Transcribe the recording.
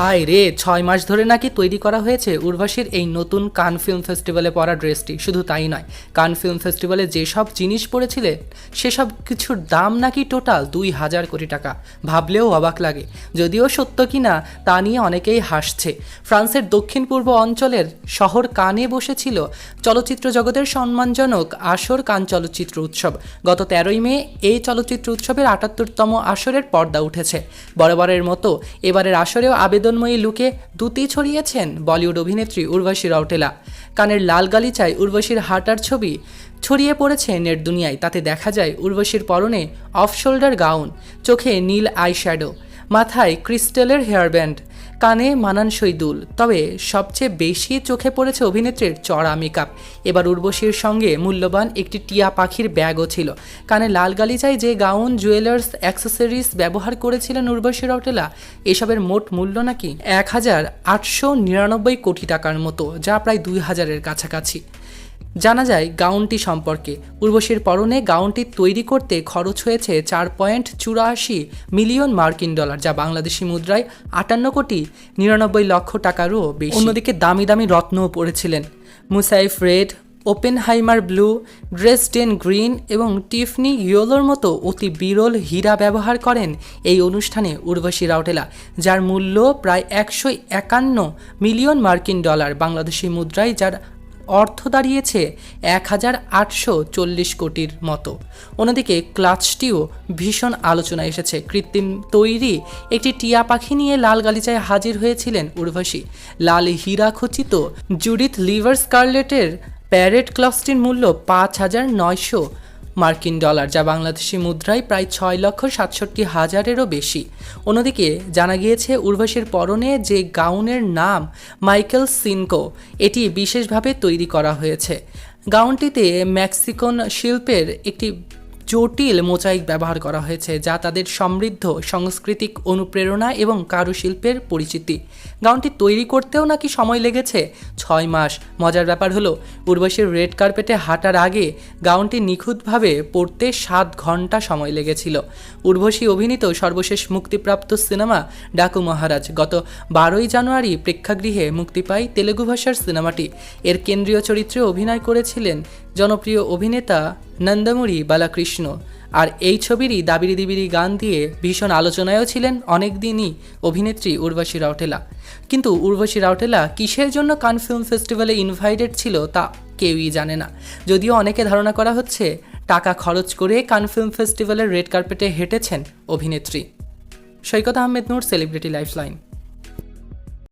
High রে, ছয় মাস ধরে নাকি তৈরি করা হয়েছে উর্বাশীর এই নতুন কান ফিল্ম ফেস্টিভ্যালে পরা ড্রেসটি। শুধু তাই নয়, কান ফিল্ম ফেস্টিভ্যালে যেসব জিনিস পড়েছিলেন সেসব কিছুর দাম নাকি টোটাল দুই হাজার কোটি টাকা। ভাবলেও অবাক লাগে, যদিও সত্য কি না, তা নিয়ে অনেকেই হাসছে। ফ্রান্সের দক্ষিণ পূর্ব অঞ্চলের শহর কানে বসেছিল চলচ্চিত্র জগতের সম্মানজনক আসর কান চলচ্চিত্র উৎসব। গত তেরোই মে এই চলচ্চিত্র উৎসবের আটাত্তরতম আসরের পর্দা উঠেছে। বরাবরের মতো এবারের আসরেও আবেদনময়ী লুকে দুটি ছড়িয়েছেন বলিউড অভিনেত্রী উর্বশী রাউটেলা। কানের লাল গালিচায় উর্বশীর হাঁটার ছবি ছড়িয়ে পড়েছে নেট দুনিয়ায়। তাতে দেখা যায় উর্বশীর পরনে অফ শোল্ডার গাউন, চোখে নীল আই শ্যাডো মাথায় ক্রিস্টেলের হেয়ারব্যান্ড কানে মানান দুল। তবে সবচেয়ে বেশি চোখে পড়েছে অভিনেত্রীর চড়া মেকআপ। এবার উর্বশীর সঙ্গে মূল্যবান একটি টিয়া পাখির ব্যাগও ছিল। কানে লাল গালিচায় যে গাউন, জুয়েলার্স, অ্যাক্সেসরিজ ব্যবহার করেছিলেন উর্বশী রটেলা, এসবের মোট মূল্য নাকি এক হাজার আটশো নিরানব্বই কোটি টাকার মতো, যা প্রায় দুই হাজারের কাছাকাছি। জানা যায়, গাউনটি সম্পর্কে। উর্বশীর পরনে গাউনটি তৈরি করতে খরচ হয়েছে চার পয়েন্ট চুরাশি মিলিয়ন মার্কিন ডলার, যা বাংলাদেশি মুদ্রায় আটান্ন কোটি নিরানব্বই লক্ষ টাকারও বেশি। অন্যদিকে দামি দামি রত্নও পড়েছিলেন Moussaieff red, Oppenheimer blue, Dresden green এবং টিফনি ইয়োলোর মতো অতি বিরল হীরা ব্যবহার করেন এই অনুষ্ঠানে উর্বশী রাউটেলা, যার মূল্য প্রায় একশো একান্ন মিলিয়ন মার্কিন ডলার বাংলাদেশি মুদ্রায়, যার অর্থ দাঁড়িয়েছে এক হাজার আটশো চল্লিশ কোটির মতো। অন্যদিকে ক্লাচটিও ভীষণ আলোচনায় এসেছে। কৃত্রিম তৈরি একটি টিয়া পাখি নিয়ে লাল গালিচায় হাজির হয়েছিলেন উর্বশী। লাল হীরা খচিত জুডিথ লিভার স্কারলেটের প্যারেড ক্লাসটির মূল্য পাঁচ হাজার নয়শো মার্কিন ডলার, যা বাংলাদেশি মুদ্রায় প্রায় ছয় লক্ষ সাতষট্টি হাজারেরও বেশি। অন্যদিকে জানা গিয়েছে উর্বশীর পরনে যে গাউনের নাম মাইকেল সিনকো, এটি বিশেষভাবে তৈরি করা হয়েছে। গাউনটিতে মেক্সিকন শিল্পের একটি জটিল মোজাইক ব্যবহার করা হয়েছে, যা তাদের সমৃদ্ধ সাংস্কৃতিক অনুপ্রেরণা এবং কারুশিল্পের পরিচিতি। গাউনটি তৈরি করতেও নাকি সময় লেগেছে? ছয় মাস। মজার ব্যাপার হলো উর্বশীর রেড কার্পেটে হাঁটার আগে গাউনটি নিখুঁতভাবে পড়তে সাত ঘণ্টা সময় লেগেছিল। উর্বশী অভিনীত সর্বশেষ মুক্তিপ্রাপ্ত সিনেমা ডাকু মহারাজ গত বারোই জানুয়ারি প্রেক্ষাগৃহে মুক্তি পায় তেলেগু ভাষার সিনেমাটি। এর কেন্দ্রীয় চরিত্রে অভিনয় করেছিলেন জনপ্রিয় অভিনেতা নন্দমুরি বালাকৃষ্ণ। আর এই ছবিরই দাবিরি দিবিরি গান দিয়ে ভীষণ আলোচনায়ও ছিলেন অনেক দিনই অভিনেত্রী উর্বশী রাউটেলা। কিন্তু উর্বশী রাউটেলা কিসের জন্য কান ফিল্ম ফেস্টিভ্যালে ইনভাইটেড ছিল তা কেউই জানে না। যদিও অনেকে ধারণা করা হচ্ছে, টাকা খরচ করে কান ফিল্ম ফেস্টিভ্যালের রেড কার্পেটে হেঁটেছেন অভিনেত্রী। Saikat Ahmed Noor, celebrity lifeline.